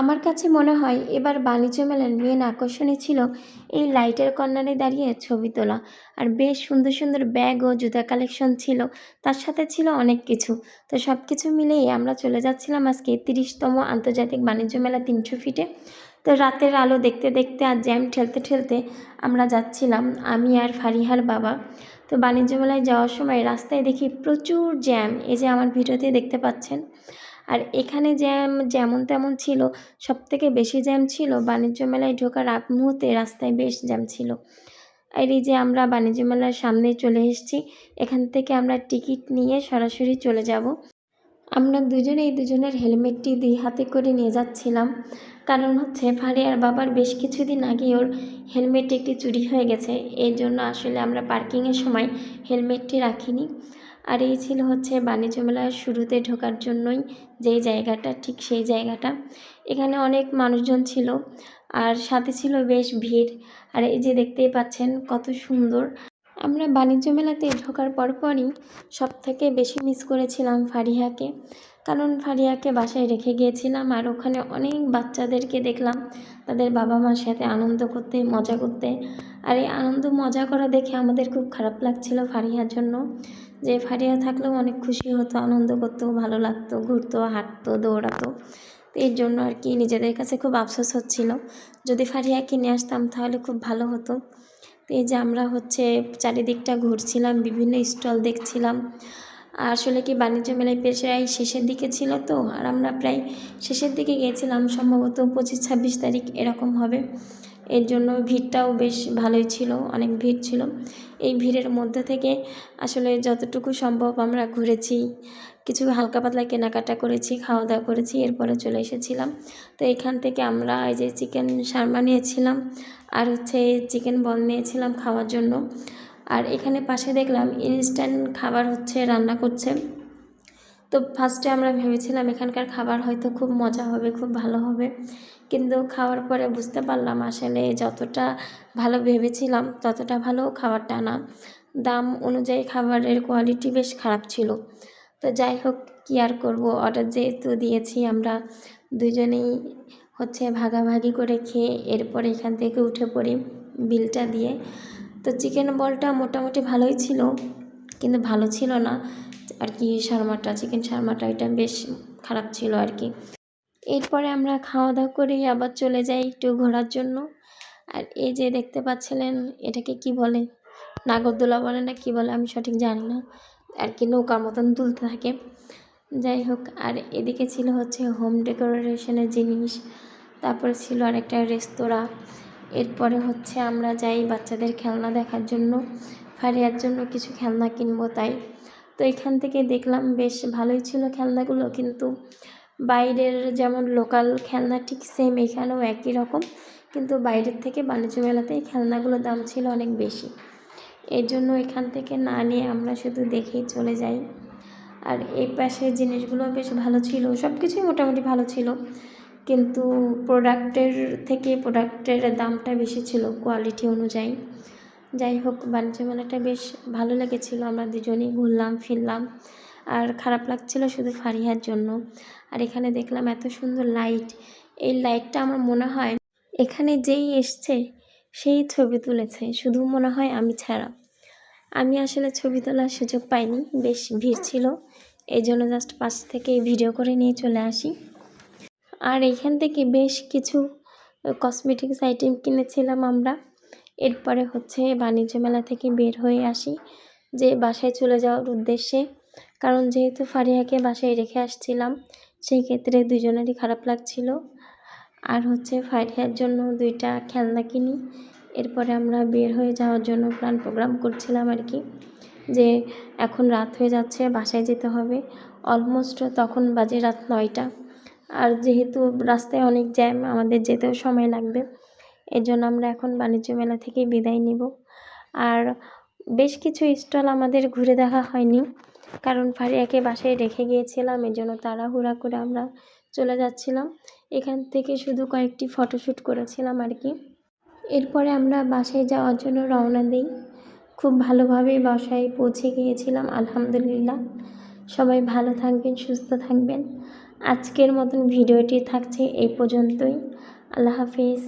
আমার কাছে মনে হয় এবার বাণিজ্য মেলার মেন আকর্ষণই ছিল এই লাইটের কর্নারে দাঁড়িয়ে ছবি তোলা। আর বেশ সুন্দর সুন্দর ব্যাগ ও জুতা কালেকশন ছিল, তার সাথে ছিল অনেক কিছু। তো সব কিছু মিলিয়ে আমরা চলে যাচ্ছিলাম আজকে তিরিশতম আন্তর্জাতিক বাণিজ্য মেলা তিনশো ফিটে। তো রাতের আলো দেখতে দেখতে আর জ্যাম ঠেলতে ঠেলতে আমরা যাচ্ছিলাম, আমি আর ফারিহার বাবা। তো বাণিজ্য মেলায় যাওয়ার সময় রাস্তায় দেখি প্রচুর জ্যাম, এই যে আমার ভিডিওতে দেখতে পাচ্ছেন। আর এখানে জ্যাম, যেমন তেমন ছিল সব থেকে বেশি জ্যাম ছিল বাণিজ্য মেলায় ঢোকার আগ মুহূর্তে রাস্তায় বেশ জ্যাম ছিল। আর এই যে আমরা বাণিজ্য মেলার সামনে চলে এসেছি, এখান থেকে আমরা টিকিট নিয়ে সরাসরি চলে যাব। আমরা দুজনেই দুজনের হেলমেটটি দুই হাতে করে নিয়ে যাচ্ছিলাম। কারণ হচ্ছে ফারিয়ার বাবার বেশ কিছুদিন আগে ওর হেলমেট একটি চুরি হয়ে গেছে। এই জন্য আসলে আমরা পার্কিংয়ের সময় হেলমেটটি রাখিনি। আর এই ছিল হচ্ছে বাণিজ্য মেলার শুরুতে ঢোকার জন্যই যেই জায়গাটা, ঠিক সেই জায়গাটা। এখানে অনেক মানুষজন ছিল আর সাথে ছিল বেশ ভিড়। আর এই যে দেখতেই পাচ্ছেন কত সুন্দর। আমরা বাণিজ্য মেলাতে ঢোকার পরপরই সব থেকে বেশি মিস করেছিলাম ফারিহাকে কারণ ফারিয়াকে বাসায় রেখে গিয়েছিলাম আর ওখানে অনেক বাচ্চাদেরকে দেখলাম। তাদের বাবা মার সাথে আনন্দ করতে, মজা করতে। আর এই আনন্দ, মজা করা দেখে আমাদের খুব খারাপ লাগছিল ফারিয়ার জন্য। যে ফারিয়া থাকলেও অনেক খুশি হতো, আনন্দ করতো, ভালো লাগতো, ঘুরতো, হাঁটতো, দৌড়াতো। তো এর জন্য আর কি নিজেদের কাছে খুব আফসোস হচ্ছিল। যদি ফারিয়াকে নিয়ে আসতাম তাহলে খুব ভালো হতো। তো এই যে আমরা হচ্ছে চারিদিকটা ঘুরছিলাম, বিভিন্ন স্টল দেখছিলাম। আসলে কি বাণিজ্য মেলায় প্রায় শেষের দিকে ছিল তো, আর আমরা প্রায় শেষের দিকে গিয়েছিলাম সম্ভবত পঁচিশ ছাব্বিশ তারিখ এরকম হবে। এর জন্য ভিড়টাও বেশ ভালোই ছিল, অনেক ভিড় ছিল। এই ভিড়ের মধ্যে থেকে আসলে যতটুকু সম্ভব আমরা ঘুরেছি, কিছু হালকা পাতলা কেনাকাটা করেছি খাওয়া দাওয়া করেছি, এরপরে চলে এসেছিলাম। তো এখান থেকে আমরা এই যে চিকেন শার্মা নিয়েছিলাম আর হচ্ছে চিকেন বল নিয়েছিলাম খাওয়ার জন্য। আর এখানে পাশে দেখলাম ইনস্ট্যান্ট খাবার হচ্ছে রান্না করছে। তো ফার্স্টে আমরা ভেবেছিলাম এখানকার খাবার হয়তো খুব মজা হবে, খুব ভালো হবে। কিন্তু খাওয়ার পরে বুঝতে পারলাম আসলে যতটা ভালো ভেবেছিলাম ততটা ভালো খাবারটা না। দাম অনুযায়ী খাবারের কোয়ালিটি বেশ খারাপ ছিল। তো যাই হোক, কী আর করব? অর্ডার যেহেতু দিয়েছি আমরা দুজনেই হচ্ছে ভাগাভাগি করে খেয়ে এরপরে এখান থেকে উঠে পড়ি বিলটা দিয়ে। তো চিকেন বলটা মোটামুটি ভালোই ছিল, কিন্তু ভালো ছিল না। আর কি শার্মাটা চিকেন শার্মাটা এটা বেশ খারাপ ছিল আর কি। এরপরে আমরা খাওয়া দাওয়া করে আবার চলে যাই একটু ঘোরার জন্য। আর এই যে দেখতে পাচ্ছিলেন, এটাকে কি বলে? নাগরদোলা বলে না কি বলে? আমি সঠিক জানি না। আর কি নৌকার মতন তুলতে থাকে। যাই হোক, আর এদিকে ছিল হচ্ছে হোম ডেকোরেশনের জিনিস। তারপরে ছিল আর একটা রেস্তোরাঁ। এরপরে হচ্ছে আমরা যাই বাচ্চাদের খেলনা দেখার জন্য। ফারিয়ার জন্য কিছু খেলনা কিনবো তাই। তো এখান থেকে দেখলাম বেশ ভালোই ছিল খেলনাগুলো। কিন্তু বাইরের যেমন লোকাল খেলনা ঠিক সেম এখানেও একই রকম। কিন্তু বাইরের থেকে বাণিজ্য মেলাতেই খেলনাগুলোর দাম ছিল অনেক বেশি। এর জন্য এখান থেকে না নিয়ে আমরা শুধু দেখেই চলে যাই। আর এই পাশের জিনিসগুলো বেশ ভালো ছিল সব কিছুই মোটামুটি ভালো ছিল। কিন্তু প্রোডাক্টের থেকে প্রোডাক্টের দামটা বেশি ছিল কোয়ালিটি অনুযায়ী। যাই হোক বাণিজ্য মেলাটা বেশ ভালো লেগেছিলো। আমরা দুজনেই ঘুরলাম, ফিরলাম আর খারাপ লাগছিল শুধু ফারিহার জন্য। আর এখানে দেখলাম এত সুন্দর লাইট। এই লাইটটা আমার মনে হয় এখানে যেই এসছে সেই ছবি তুলেছে। শুধু মনে হয় আমি ছাড়া। আমি আসলে ছবি তোলার সুযোগ পাইনি, বেশ ভিড় ছিল। এই জন্য জাস্ট পাশ থেকে ভিডিও করে নিয়ে চলে আসি। আর এখান থেকে বেশ কিছু কসমেটিক্স আইটেম কিনেছিলাম আমরা। এরপরে হচ্ছে বাণিজ্য মেলা থেকে বের হয়ে আসি। যে বাসায় চলে যাওয়ার উদ্দেশ্যে। কারণ যেহেতু ফারিয়াকে বাসায় রেখে আসছিলাম, সেই ক্ষেত্রে দুজনেরই খারাপ লাগছিল। আর হচ্ছে ফারিয়ার জন্য দুইটা খেলনা কিনি। এরপরে আমরা বের হয়ে যাওয়ার জন্য প্ল্যান প্রোগ্রাম করছিলাম আর কি। যে এখন রাত হয়ে যাচ্ছে, বাসায় যেতে হবে। অলমোস্ট তখন বাজে রাত নয়টা। আর যেহেতু রাস্তায় অনেক জ্যাম আমাদের যেতেও সময় লাগবে। এর জন্য আমরা এখন বাণিজ্য মেলা থেকে বিদায় নিব। আর বেশ কিছু স্টল আমাদের ঘুরে দেখা হয়নি, কারণ ফারিয়াকে বাসায় রেখে গিয়েছিলাম এই জন্য তাড়াহুড়া করে আমরা চলে যাচ্ছিলাম। এখান থেকে শুধু কয়েকটি ফটোশ্যুট করেছিলাম আর কি। এরপরে আমরা বাসায় যাওয়ার জন্য রওনা দিই। খুব ভালোভাবেই বাসায় পৌঁছে গিয়েছিলাম, আলহামদুলিল্লাহ। সবাই ভালো থাকবেন, সুস্থ থাকবেন। আজকের মতন ভিডিওটি থাকছে এই পর্যন্তই। আল্লাহ হাফিজ।